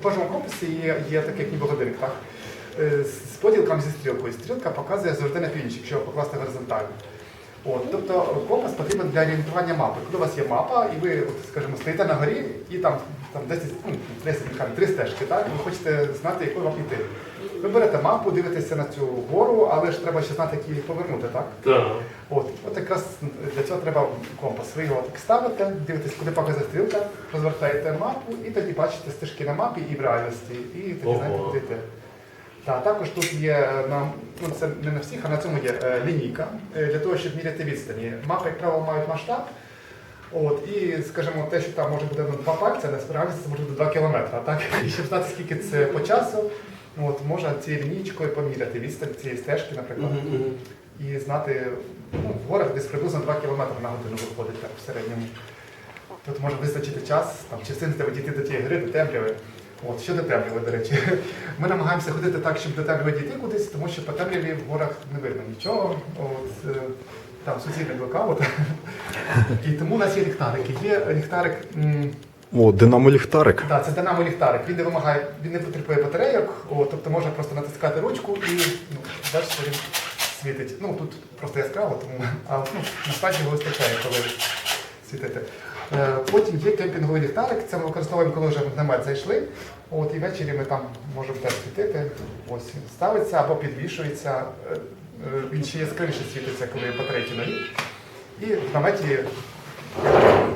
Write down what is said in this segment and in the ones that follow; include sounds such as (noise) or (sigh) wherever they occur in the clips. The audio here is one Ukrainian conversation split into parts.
В кожному компасі є, є такий як ніби годинник, так? Е, З поділками зі стрілкою. Стрілка показує завжди на північ, якщо покласти горизонтально. От, тобто компас потрібен для орієнтування мапи. Коли у вас є мапа, і ви, от, скажімо, стоїте на горі, і там, там 10, ну, 10 нехай, три стежки, так? і ви хочете знати, якою вам йти. Ви берете мапу, дивитеся на цю гору, але ж треба ще знати, як її повернути, так? Так. От, от якраз для цього треба компас. Ви його так ставите, дивитесь, куди показує стрілка, розвертаєте мапу і тоді бачите стежки на мапі і в реальності, і тоді знаєте, куди йти. Так, також тут є е, на ну це не на всіх, а на цьому є е, лінійка е, для того, щоб міряти відстані. Мапи, як правило, мають масштаб. От, і, скажімо, те, що там може бути на два пальця, насправді це може бути 2 кілометри. Так? І (laughs) щоб знати, скільки це по часу, от, можна цією лінійкою поміряти відстань цієї стежки, наприклад і знати, ну, в горах десь приблизно 2 км на годину виходить так, в середньому. Тут може визначити час, там, чи встигнете дійти до тієї гри, до темряви. От, що до темряви, до речі. Ми намагаємося ходити так, щоб до темряви дійти кудись, тому що по темряві в горах не видно нічого. От, е, там суцільний блокаут. (laughs) І тому у нас є ліхтарики. Є ліхтарик. О, динамо ліхтарик. так, це динамо ліхтарик. Він не вимагає, він не потребує батарейок, о, тобто можна просто натискати ручку і ну, бачите, він світить. Ну тут просто яскраво, тому а ну, насправді його вистачає, коли світити. Е, потім є кемпінговий ліхтарик, це ми використовуємо, коли вже в намет зайшли. От, і ввечері ми там можемо теж світити. Ось він ставиться або підвішується. Е, е, Він ще яскравіше світиться, коли батарейки нові. І в наметі,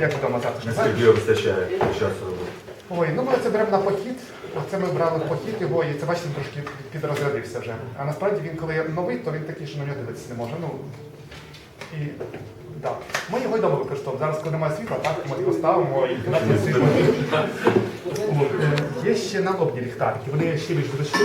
як вдома завтра. Наскільки вистачає часу? Ой, ну ми це беремо на похід. Оце ми брали похід його, і це бачите, трошки підрозрядився вже. А насправді він, коли новий, то він такий, що на нього дивитися не може. Ну, і, да. Ми його й дома використовуємо. Зараз, коли немає світла, так, ми його ставимо і на світло. От, е, Є ще налобні ліхтарики, вони ще більш зручні.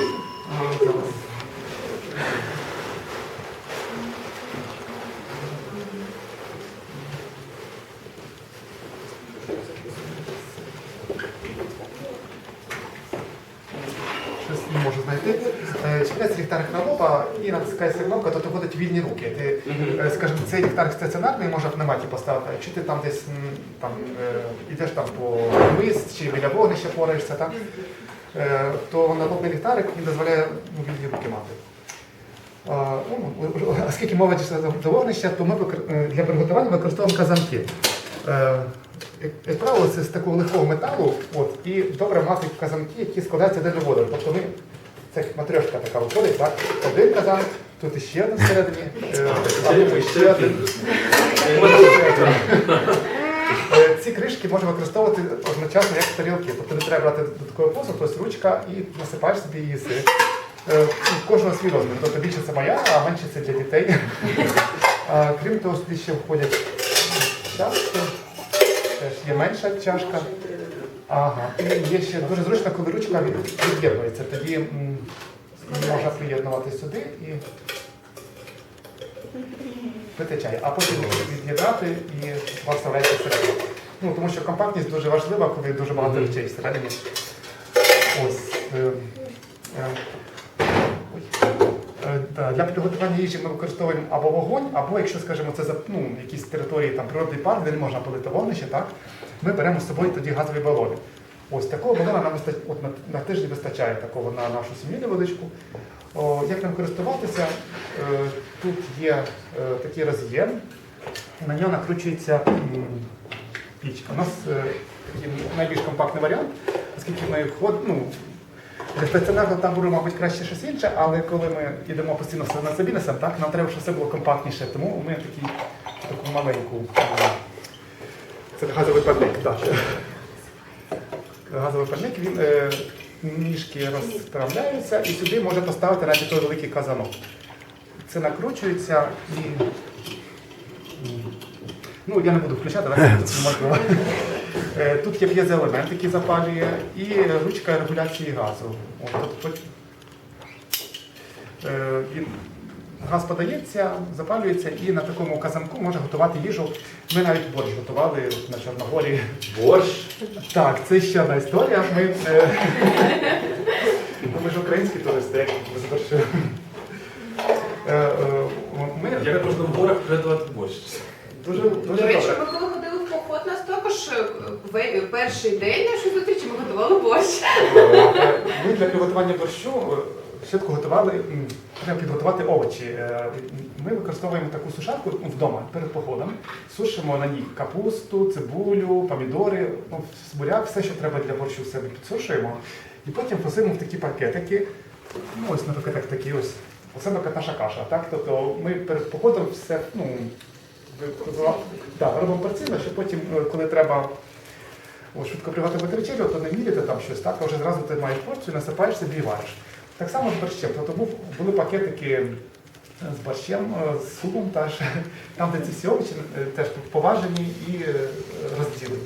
Не можу знайти. Е, Чіпляється ліхтарик на лоба і натискається кнопка, то виходить вільні руки. Ти, е, скажімо, цей ліхтарик стаціонарний можна в пневматі поставити. Якщо ти там десь там, е, йдеш там по мис чи біля вогнища пораєшся, так? То налобний ліхтарик він дозволяє ну, вільні руки мати. А, ну, Оскільки мова дійшла до- вогнища, то ми для приготування використовуємо казанки. Е, Як правило, це з такого легкого металу, от, і добре мати казанки, які складаються один до воду. Тобто ми, це як матрьошка така виходить, так? Один казан, тут іще один всередині, е, а тут ще один. Е, Ці кришки можна використовувати одночасно як тарілки. Тобто не треба брати додатковий посуд, тобто ручка і насипаєш собі її їси. Е, кожного свій розмір. Тобто більше це моя, а менше це для дітей. (laughs) Крім того, сюди ще входять чашки. Теж є менша чашка. Ага. І є ще дуже зручно, коли ручка від'єднується. Тоді можна приєднувати сюди і пити чай, а потім від'єднати і вас вставляється всередину. Ну, тому що компактність дуже важлива, коли дуже багато речей всередині. Ось. е, е, ой. Е, да, Для приготування їжі ми використовуємо або вогонь, або якщо, скажімо, це ну, якісь території там природний парк, де не можна палити вогнище, так, ми беремо з собою тоді газові балони. Ось такого балона нам виста... от на, на тиждень вистачає такого на нашу сім'ю невеличку. О, як ним користуватися? Е, тут є е, такий роз'єм, на нього накручується пічка. У нас е, такий найбільш компактний варіант, оскільки ми ходимо. Ну, для стаціонарного табору, мабуть, краще щось інше, але коли ми йдемо постійно все на собі несемо, так, нам треба, щоб все було компактніше, тому ми такі, таку маленьку. е, Це газовий парник, так. Газовий парник, він е, ніжки розправляються і сюди можна поставити навіть той великий казанок. Це накручується і. Ну, я не буду включати, так? (laughs) Тут. Е, Тут є п'єзоелемент, який запалює, і ручка регуляції газу. От, от. Е, Газ подається, запалюється і на такому казанку можна готувати їжу. Ми навіть борщ готували на Чорногорі. Борщ? Так, це ще одна історія. Ми, е, ми ж українські туристи, як Ми Як можна в горах приготувати борщ? дуже, До речі, добре. Е, перший день нашої зустрічі ми готували борщ. Ми для приготування борщу е, швидко готували, треба підготувати овочі. Е, Ми використовуємо таку сушарку вдома перед походом. Сушимо на ній капусту, цибулю, помідори, ну, все, що треба для борщу, все підсушуємо. І потім посимо в такі пакетики. Ну, ось, наприклад, як такі ось. Оце, наша каша. Так? Тобто ми перед походом все ну, да, робимо порційно, щоб потім, е, коли треба От, швидко приготувати вечерю, то не міряти там щось, так, а вже зразу ти маєш порцію, насипаєш собі і. Так само з борщем. Тобто був, були пакетики е, з борщем, е, з супом теж, (laughs) там, де ці всі овочі теж поважені і розділені.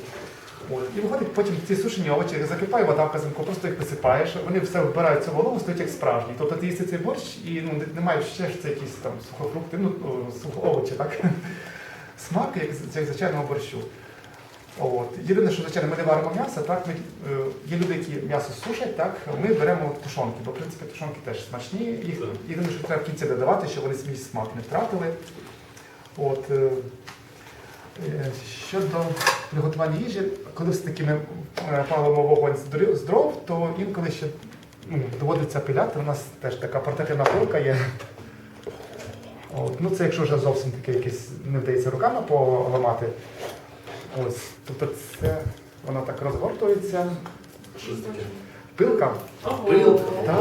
І виходить, потім ці сушені овочі закипає вода в казанку, просто їх висипаєш, вони все вбирають цю вологу, стоять як справжні. Тобто ти їси цей борщ і ну, не- немає ще що це якісь там сухофрукти, ну, о, сухоовочі, так? (laughs) Смак, як, як звичайного борщу. От. Єдине, що звичайно ми не варимо м'ясо, так ми, е, є люди, які м'ясо сушать, так ми беремо тушонки, бо в принципі тушонки теж смачні. Їх єдине, що треба в кінці додавати, щоб вони свій смак не втратили. От, е, е, щодо приготування їжі, коли все-таки ми е, палимо вогонь з дров- то інколи ще ну, доводиться пиляти. У нас теж така портативна пилка є. От, ну це якщо вже зовсім таке якесь не вдається руками поламати. Ось, тобто це вона так розгортується. Що це таке? Пилка. А, пилка. Так,